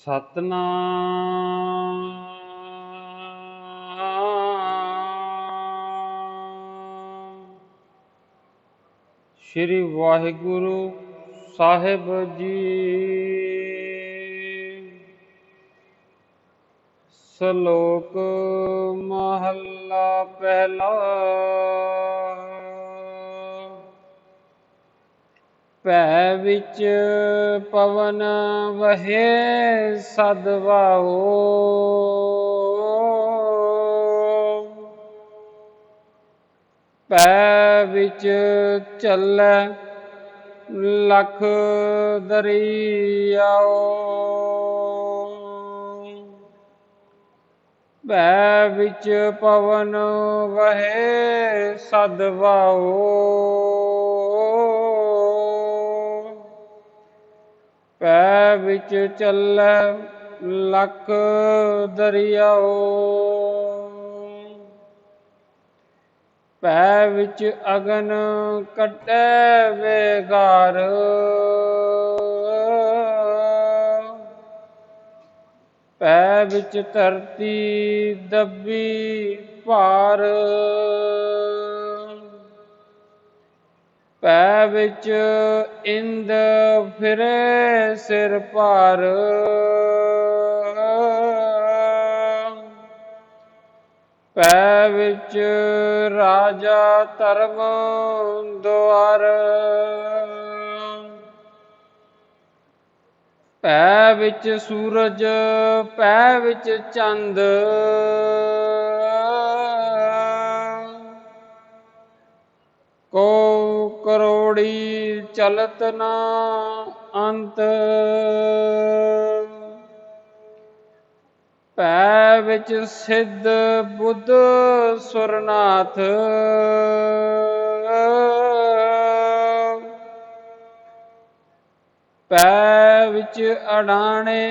ਸਤਨਾਮ। ਸ੍ਰੀ ਵਾਹਿਗੁਰੂ ਸਾਹਿਬ ਜੀ। ਸ਼ਲੋਕ ਮਹੱਲਾ ਪਹਿਲਾ। ਭੈ ਵਿੱਚ ਪਵਨ ਵਹੇ ਸਦਵਾਓ ਭੈ ਵਿੱਚ ਚੱਲੈ ਲਖ ਦਰਿਆਓ ਭੈ ਵਿੱਚ ਪਵਨ ਵਹੇ ਸਦਵਾਓ ਪੈ ਵਿੱਚ ਚੱਲੈ ਲਖ ਦਰਿਆਓ। ਪੈ ਵਿੱਚ ਅਗਨ ਕੱਟੈ ਵੇਗਾਰ ਪੈ ਵਿੱਚ ਧਰਤੀ ਦੱਬੀ ਭਾਰ। ਪੈ ਵਿੱਚ ਇੰਦ ਫਿਰੇ ਸਿਰ ਭਾਰ। ਪੈ ਵਿੱਚ ਰਾਜਾ ਧਰਮ ਦੁਆਰ। ਪੈ ਵਿੱਚ ਸੂਰਜ ਪੈ ਵਿੱਚ ਚੰਦ। ਕੋ ਕਰੋੜੀ ਚਲਤ ਨਾ ਅੰਤ। ਪੈ ਵਿੱਚ ਸਿੱਧ ਬੁੱਧ ਸੁਰਨਾਥ। ਪੈ ਵਿੱਚ ਅਡਾਣੇ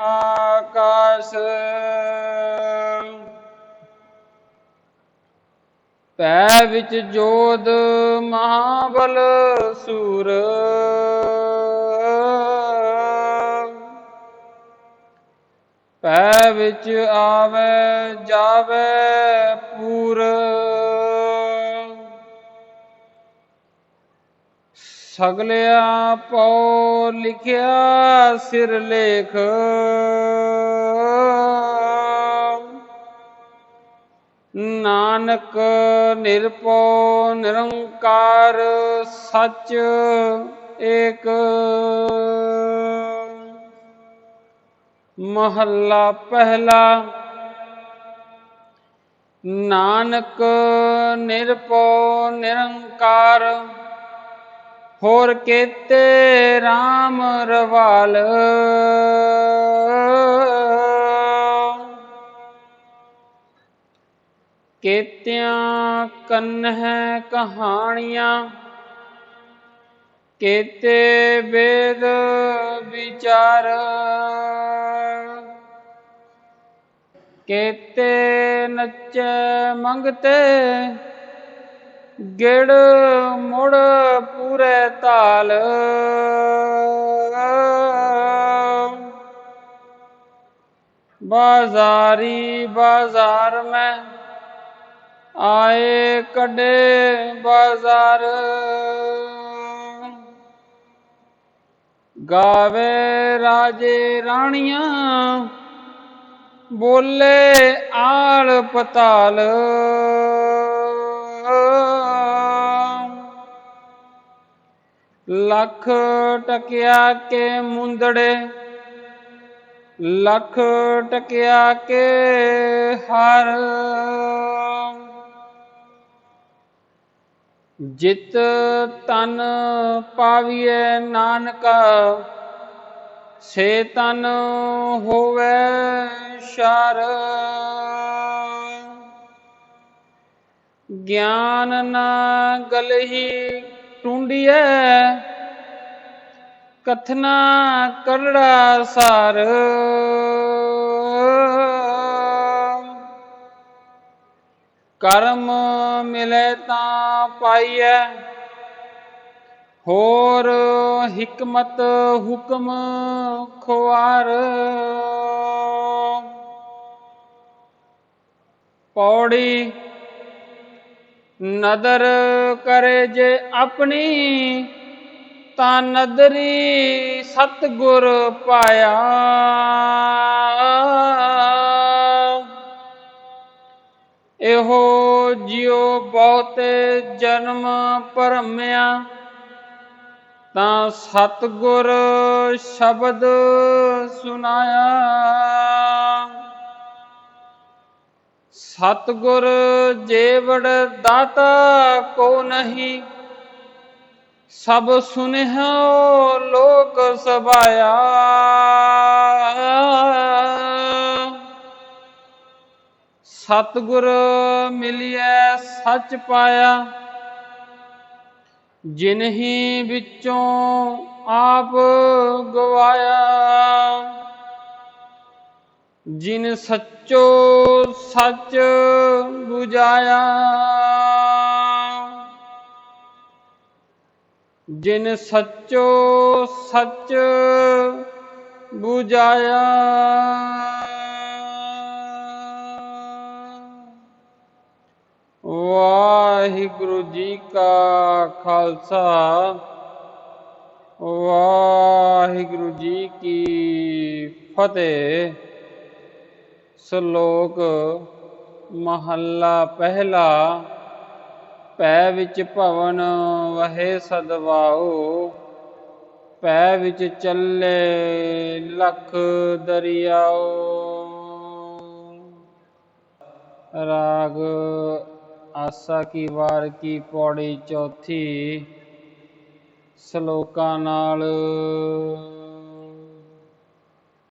ਆਕਾਸ਼। ਪੈ ਵਿੱਚ ਜੋਧ ਮਹਾਬਲ ਸੂਰ। ਪੈ ਵਿੱਚ ਆਵੇ, ਜਾਵੇ ਪੂਰ। ਸਗਲਿਆ ਪਉ ਲਿਖਿਆ ਸਿਰ ਲੇਖ। ਨਾਨਕ ਨਿਰਪਉ ਨਿਰੰਕਾਰ ਸੱਚ ਏਕ। ਮਹੱਲਾ ਪਹਿਲਾ। ਨਾਨਕ ਨਿਰਪਉ ਨਿਰੰਕਾਰ ਹੋਰ ਕੇਤੇ RAM ਰਵਾਲ। ਕੇਤਿਆਂ ਕੰਨਹਿ ਕਹਾਣੀਆਂ, ਕੇਤੇ ਵੇਦ ਵਿਚਾਰ। ਕੇਤੇ ਨੱਚੇ ਮੰਗਤੇ, ਗਿੜ ਮੁੜ ਪੂਰੇ ਤਾਲ। ਬਾਜ਼ਾਰੀ ਬਾਜ਼ਾਰ ਮੈਂ ਆਏ ਕੱਢੇ ਬਾਜ਼ਾਰ। ਗਾਵੇ ਰਾਜੇ ਰਾਣੀਆਂ, ਬੋਲੇ ਆਲ ਪਤਾਲ। ਲੱਖ ਟਕਿਆ ਕੇ ਮੁੰਦੜੇ, ਲੱਖ ਟਕਿਆ ਕੇ ਹਰ। ਜਿਤ ਤਨ ਪਾਵੀਏ ਨਾਨਕਾ, ਸੇ ਤਨ ਹੋਵੇ ਸ਼ਰ। ਗਿਆਨ ਨਾ ਗਲਹੀ ਟੁੰਡੀਐ, ਕਥਨਾ ਕਰੜਾ ਸਾਰ। ਕਰਮ ਮਿਲੇ ਤਾਂ ਪਾਈਐ, ਹੋਰ ਹਕਮਤ ਹੁਕਮ ਖੁਆਰ। ਪੌੜੀ ਨਦਰ ਕਰੇ ਜੇ ਆਪਣੀ, ਤਾਂ ਨਦਰੀ ਸਤਗੁਰ ਪਾਇਆ। ਬਹੁਤੇ ਜਨਮ ਭਰਮਿਆ, ਤਾਂ ਸਤਗੁਰ ਸ਼ਬਦ ਸੁਨਾਇਆ। ਸਤਗੁਰ ਜੇਵੜ ਦਾਤਾ ਕੋ ਨਹੀਂ, ਸਭ ਸੁਨਿਓ ਲੋਕ ਸਭਾਇਆ। ਸਤਗੁਰ ਮਿਲਿਐ ਸੱਚ ਪਾਇਆ, ਜਿਨਹੀ ਵਿੱਚੋਂ ਆਪ ਗਵਾਇਆ। ਜਿਨ ਸੱਚੋ ਸੱਚ 부ਝਾਇਆ ਜਿਨ ਸੱਚੋ ਸੱਚ 부ਝਾਇਆ ਵਾਹਿਗੁਰੂ ਜੀ ਕਾ ਖਾਲਸਾ। ਵਾਹਿਗੁਰੂ ਜੀ ਕੀ ਫਤਿਹ। ਸ਼ਲੋਕ ਮਹੱਲਾ ਪਹਿਲਾ। ਪੈ ਵਿੱਚ ਭਵਨ ਵਹੇ ਸਦਵਾਓ ਪੈ ਵਿੱਚ ਚੱਲੇ ਲਖ ਦਰਿਆਓ ਰਾਗ ਆਸਾ ਕੀ ਵਾਰ ਕੀ ਪੌੜੀ ਚੌਥੀ ਸ਼ਲੋਕਾਂ ਨਾਲ